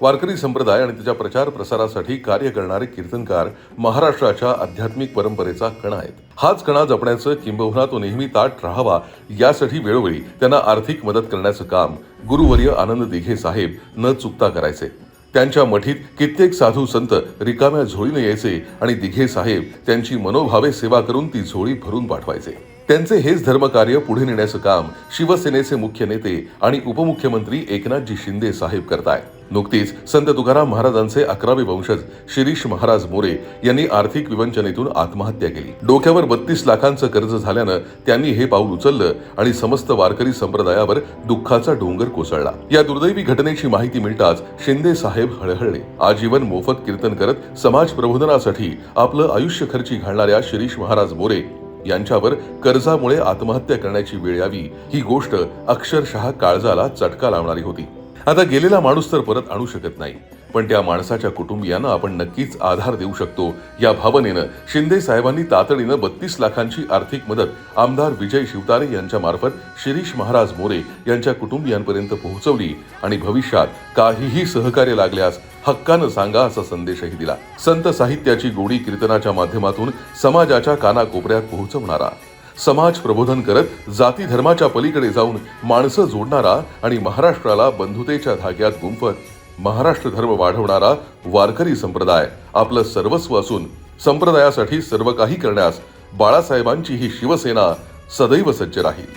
वारकरी संप्रदाय आणि त्याच्या प्रचार प्रसारासाठी कार्य करणारे कीर्तनकार महाराष्ट्राच्या आध्यात्मिक परंपरेचा कणा आहेत. हाच कणा जपण्याचं किंबहुना तो नेहमी ताट राहावा यासाठी वेळोवेळी त्यांना आर्थिक मदत करण्याचं काम गुरुवर्य आनंद दिघे साहेब न चुकता करायचे. त्यांच्या मठीत कित्येक साधू संत रिकाम्या झोळीने यायचे आणि दिघे साहेब त्यांची मनोभावे सेवा करून ती झोळी भरून पाठवायचे. त्यांचे हेच धर्मकार्य पुढे नेण्याचं काम शिवसेनेचे मुख्य नेते आणि उपमुख्यमंत्री एकनाथजी शिंदे साहेब करतायत नुकतीच संत तुकाराम महाराजांचे अकरावे वंशज शिरीष महाराज मोरे यांनी आर्थिक विवंचनेतून आत्महत्या केली. डोक्यावर बत्तीस लाखांचं कर्ज झाल्यानं त्यांनी हे पाऊल उचललं आणि समस्त वारकरी संप्रदायावर दुःखाचा डोंगर कोसळला. या दुर्दैवी घटनेची माहिती मिळताच शिंदे साहेब हळहळले. आजीवन मोफत कीर्तन करत समाज प्रबोधनासाठी आपलं आयुष्य खर्ची घालणाऱ्या शिरीष महाराज मोरे यांच्यावर कर्जामुळे आत्महत्या करण्याची वेळ यावी. ही गोष्ट अक्षरशः काळजाला चटका लावणारी होती. आता गेलेला माणूस तर परत आणू शकत नाही. पण त्या माणसाच्या कुटुंबियांना आपण नक्कीच आधार देऊ शकतो. या भावनेनं शिंदे साहेबांनी तातडीनं बत्तीस लाखांची आर्थिक मदत आमदार विजय शिवतारे यांच्या मार्फत शिरीष महाराज मोरे यांच्या कुटुंबियांपर्यंत पोहोचवली आणि भविष्यात काहीही सहकार्य लागल्यास हक्कानं सांगा असा संदेशही दिला. संत साहित्याची गोडी कीर्तनाच्या माध्यमातून समाजाच्या कानाकोपऱ्यात पोहोचवणारा. समाज प्रबोधन करत जाती धर्माच्या पलीकडे जाऊन माणसं जोडणारा आणि महाराष्ट्राला बंधुतेच्या धाग्यात गुंफत. महाराष्ट्र धर्म वाढवणारा वारकरी संप्रदाय आपलं सर्वस्व असून संप्रदायासाठी सर्व काही करण्यास बाळासाहेबांची ही शिवसेना सदैव सज्ज राहील.